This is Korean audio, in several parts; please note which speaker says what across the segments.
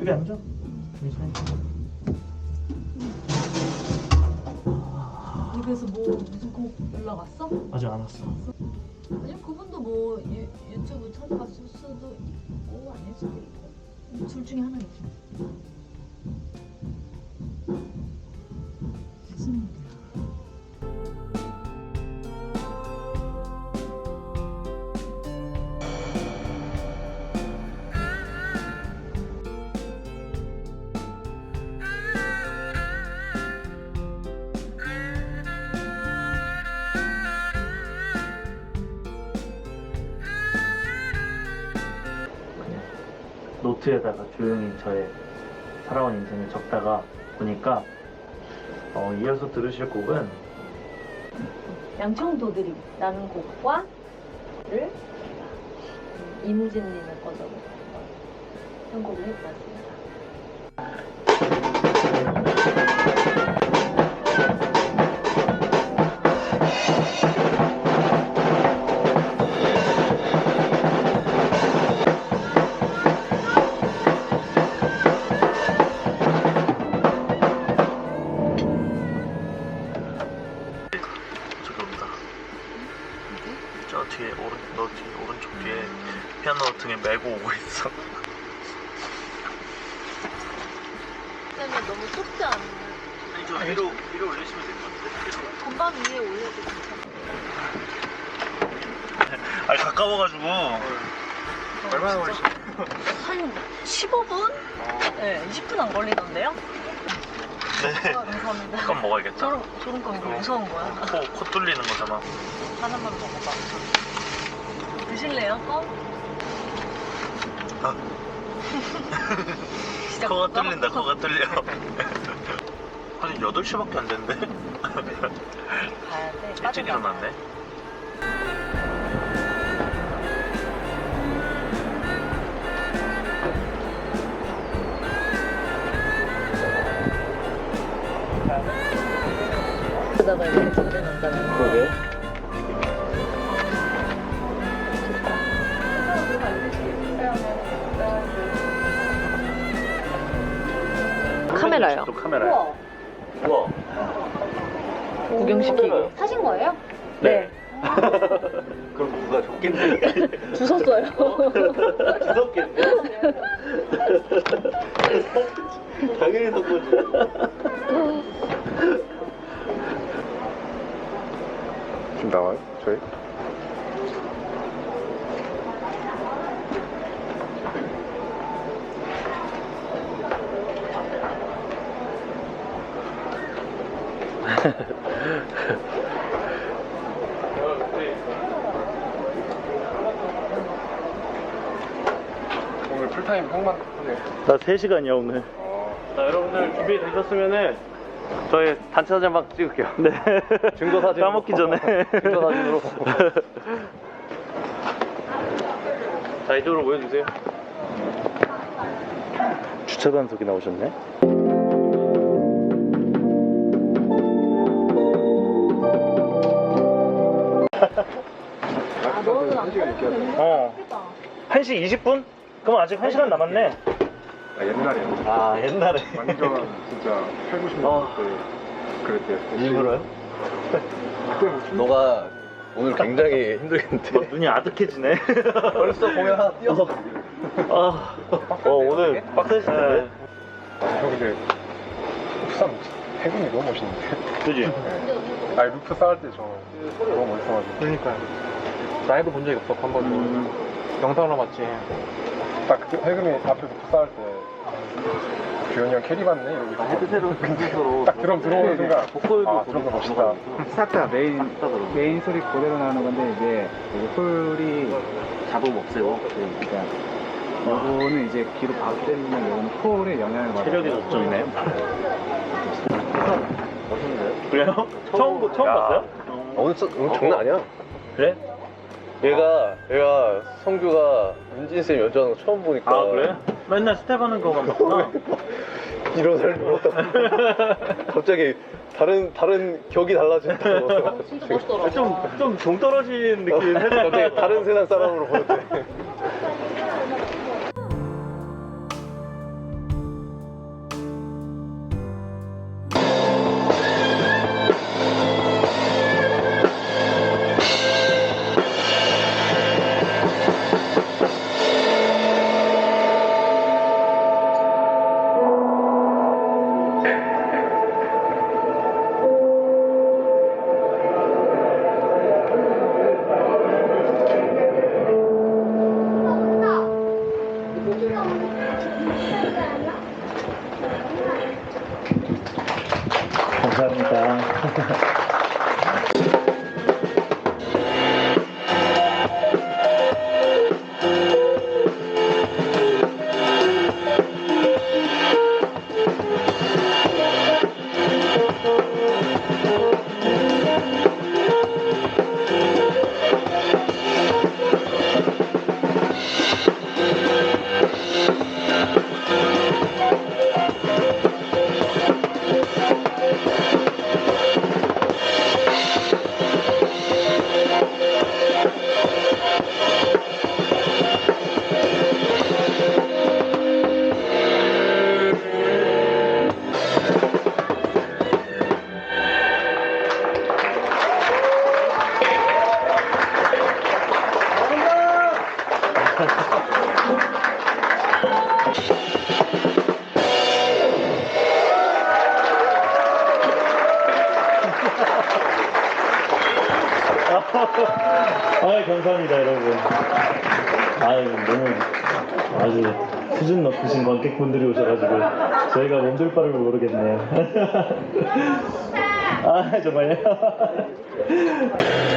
Speaker 1: 여기 앉아.
Speaker 2: 그래서 뭐 무슨 곡 왔어?
Speaker 1: 아직 안 왔어.
Speaker 2: 아니 그분도 뭐 유, 유튜브 찾아봤을 수도 있고 아닐 수도 있고 둘 중에 하나겠지.
Speaker 1: 노트에다가 조용히 저의 살아온 인생을 적다가 보니까 어, 이어서 들으실 곡은
Speaker 2: 양청도들이라는 곡과 를 이무진님의 버전으로 편곡을 해보았습
Speaker 1: 등에 메고 오고 있어.
Speaker 2: 그러면 너무 좁지 않나?
Speaker 1: 아니 저 위로 위로 올리시면 될 것 같은데.
Speaker 2: 건반 위에 올려도 괜찮아.
Speaker 1: 아니 가까워가지고.
Speaker 3: 얼마나 걸리시?
Speaker 2: 한 15분? 네, 20분 안 걸리던데요?
Speaker 1: 네.
Speaker 2: 아, 감사합니다.
Speaker 1: 껌 먹어야겠다.
Speaker 2: 소름, 소름껌 이거 무서운 거야.
Speaker 1: 코, 코 뚫리는 거잖아.
Speaker 2: 하나만 먹어봐. 드실래요? 껌?
Speaker 1: 아.
Speaker 2: 진짜
Speaker 1: 코가
Speaker 2: 껌?
Speaker 1: 뚫린다. 코가 뚫려. 아니 8시밖에 안 됐는데?
Speaker 2: 가야 돼.
Speaker 1: 일찍 일어났네.
Speaker 2: 그러다가 이렇게
Speaker 4: 사신 거예요?
Speaker 2: 네.
Speaker 1: 그럼 누가 줬겠네.
Speaker 2: 주웠어요.
Speaker 1: 주웠겠네. 당연히 선 거지.
Speaker 3: 지금 나와요? 저희? 오늘 풀 타임 형만.
Speaker 1: 나 3시간이야 오늘.
Speaker 3: 자, 여러분들 준비되셨으면은 저희 단체 사진 막 찍을게요.
Speaker 1: 네.
Speaker 3: 증거 사진.
Speaker 1: 까먹기 전에.
Speaker 3: 증거 사진으로. 자, 이쪽으로 모여주세요.
Speaker 1: 주차 단속이 나오셨네.
Speaker 2: 아, 너는 안 타도 되는 거
Speaker 1: 어. 1시 20분? 그럼 아직 1시간 남았네.
Speaker 3: 아, 옛날에.
Speaker 1: 아, 옛날에.
Speaker 3: 완전 진짜 8, 90년
Speaker 1: 어.
Speaker 3: 때 그랬대요.
Speaker 1: 일부러요?
Speaker 3: 그때 뭐
Speaker 5: 너가 오늘 굉장히
Speaker 1: 너
Speaker 5: 힘들겠는데
Speaker 1: 눈이 아득해지네.
Speaker 5: 벌써 공연 하나 뛰어서
Speaker 1: 아, 어, 오늘 빡세시네.
Speaker 3: 아, 형 근데 부산 해군이 너무 멋있는데.
Speaker 1: 그지?
Speaker 3: 네. 아니 루프 쌓을 때 저 너무 멋있어가지고. 그러니까요. 라이브 본 적이 없어 한 번도.
Speaker 1: 음.
Speaker 3: 영상으로 봤지. 딱 그때 해금이 앞에 루프 쌓을 때 규현이 형 캐리 받네 이러고
Speaker 1: 헤드셋으로 근처로
Speaker 3: 딱 드럼 들어오는 순간
Speaker 1: 보컬도
Speaker 3: 아 드럼도 멋있다.
Speaker 6: 스타트가 메인 메인 소리 그대로 나오는 건데 이제 그 소리
Speaker 1: 잡음 없애고
Speaker 6: 그러니까 요거는 이제 귀로 바로 때리면 요거는 코어에 영향을 받아요.
Speaker 1: 체력이 높점이네. 그래요? 처음 보- 처음
Speaker 5: 야.
Speaker 1: 봤어요?
Speaker 5: 오늘 써- 오늘 장난 아니야
Speaker 1: 그래?
Speaker 5: 얘가 얘가 성규가 윤진 쌤 연주하는 거 처음 보니까
Speaker 7: 아 그래? 맨날 스텝 하는 거만 봤구나
Speaker 5: 이런 살 먹었다. 갑자기 다른 다른 격이 달라진다고.
Speaker 2: 진짜 멋있더라.
Speaker 7: 좀좀 동떨어진 느낌
Speaker 5: 갑자기 다른 세상 사람으로 보였대.
Speaker 1: 아 감사합니다 여러분. 아유 너무 아주 수준 높으신 관객분들이 오셔가지고 저희가 몸둘 바를 모르겠네요. 아 정말요?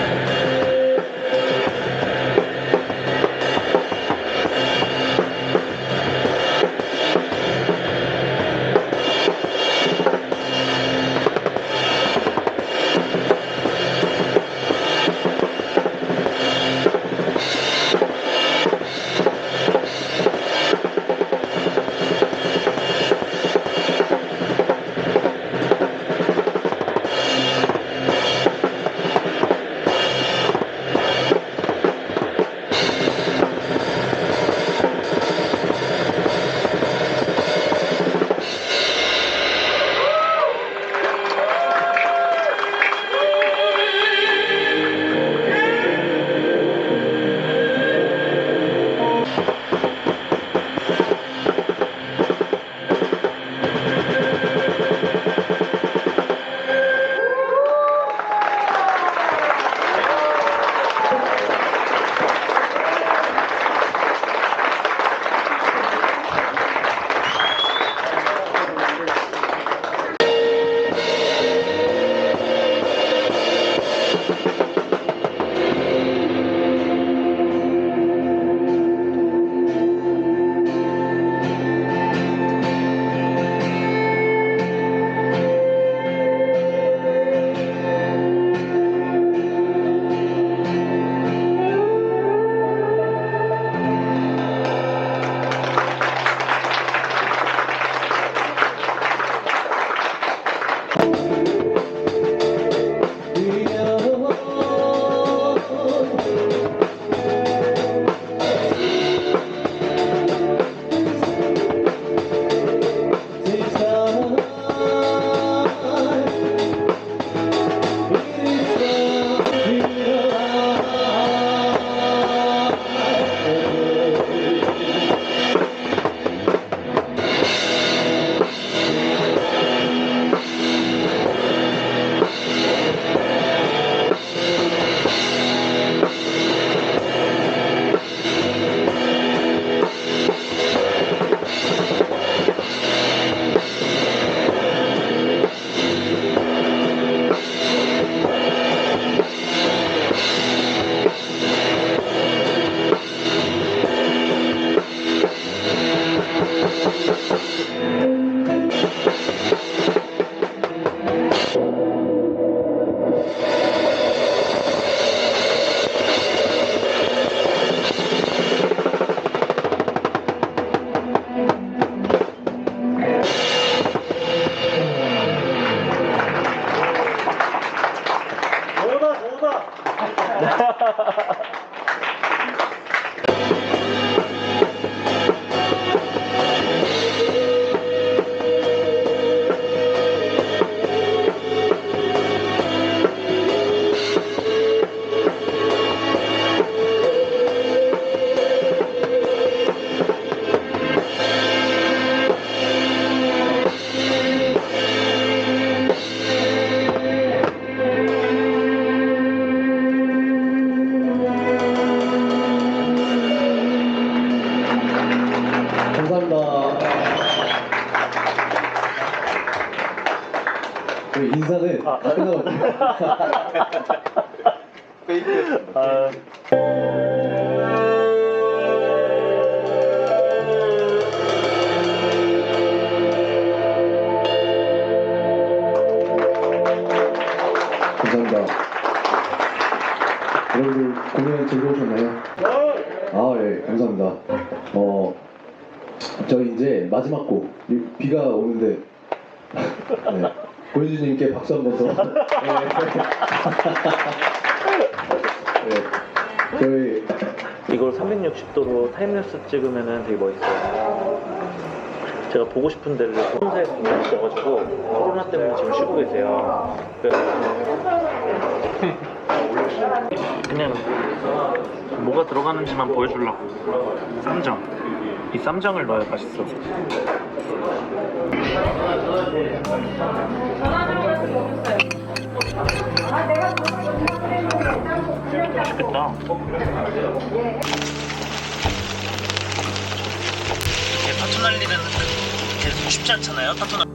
Speaker 5: 인사는 끝나고
Speaker 1: 아,
Speaker 5: 감사합니다. 여러분들 공연 즐거우셨나요? 아, 예, 감사합니다. 어, 저희 이제 마지막 곡 이- 비가 오는데 네, 고현주님께 박수 한 번 더. 네. 네, 저희
Speaker 1: 이걸 360도로 타임랩스 찍으면 되게 멋있어요. 제가 보고 싶은 데를 혼자 있어가지고 코로나 때문에 지금 쉬고 계세요. 그래서 그냥 뭐가 들어가는지만 보여주려고 쌈장 이 쌈장을 넣어야 맛있어 맛있겠다 타투 날리는 게 쉽지 않잖아요. 날